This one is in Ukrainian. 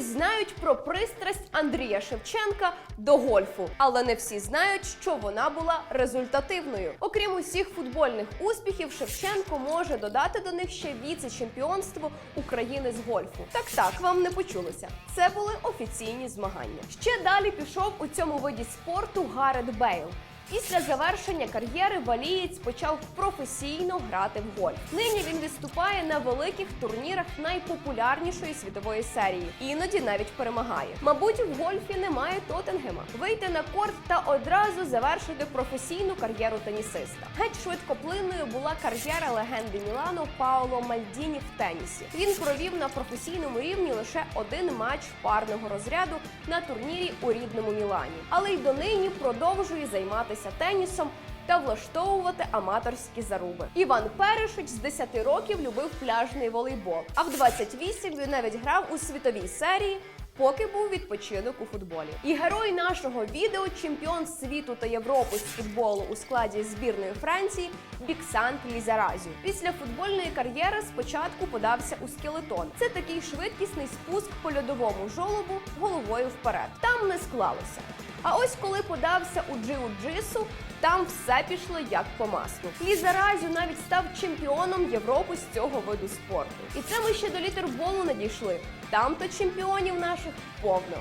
Знають про пристрасть Андрія Шевченка до гольфу, але не всі знають, що вона була результативною. Окрім усіх футбольних успіхів, Шевченко може додати до них ще віце-чемпіонство України з гольфу. Так так вам не почулося. Це були офіційні змагання. Ще далі пішов у цьому виді спорту Гарет Бейл. Після завершення кар'єри валієць почав професійно грати в гольф. Нині він виступає на великих турнірах найпопулярнішої світової серії, іноді навіть перемагає. Мабуть, в гольфі немає Тоттенгема. Вийти на корт та одразу завершити професійну кар'єру тенісиста. Геть швидкоплинною була кар'єра легенди Мілану Паоло Мальдіні в тенісі. Він провів на професійному рівні лише один матч парного розряду на турнірі у рідному Мілані, але й донині продовжує займатися тенісом. Та влаштовувати аматорські заруби. Іван Перешич з 10 років любив пляжний волейбол, а в 28 він навіть грав у світовій серії. Поки був відпочинок у футболі, і герой нашого відео, чемпіон світу та Європи з футболу у складі збірної Франції, Біксант Лізаразю. Після футбольної кар'єри спочатку подався у скелетон. Це такий швидкісний спуск по льодовому жолобу головою вперед. Там не склалося. А ось коли подався у джиу-джису, там все пішло як по маслу. Лізаразю навіть став чемпіоном Європи з цього виду спорту. І це ми ще до літерболу надійшли. Там то чемпіонів наших повно.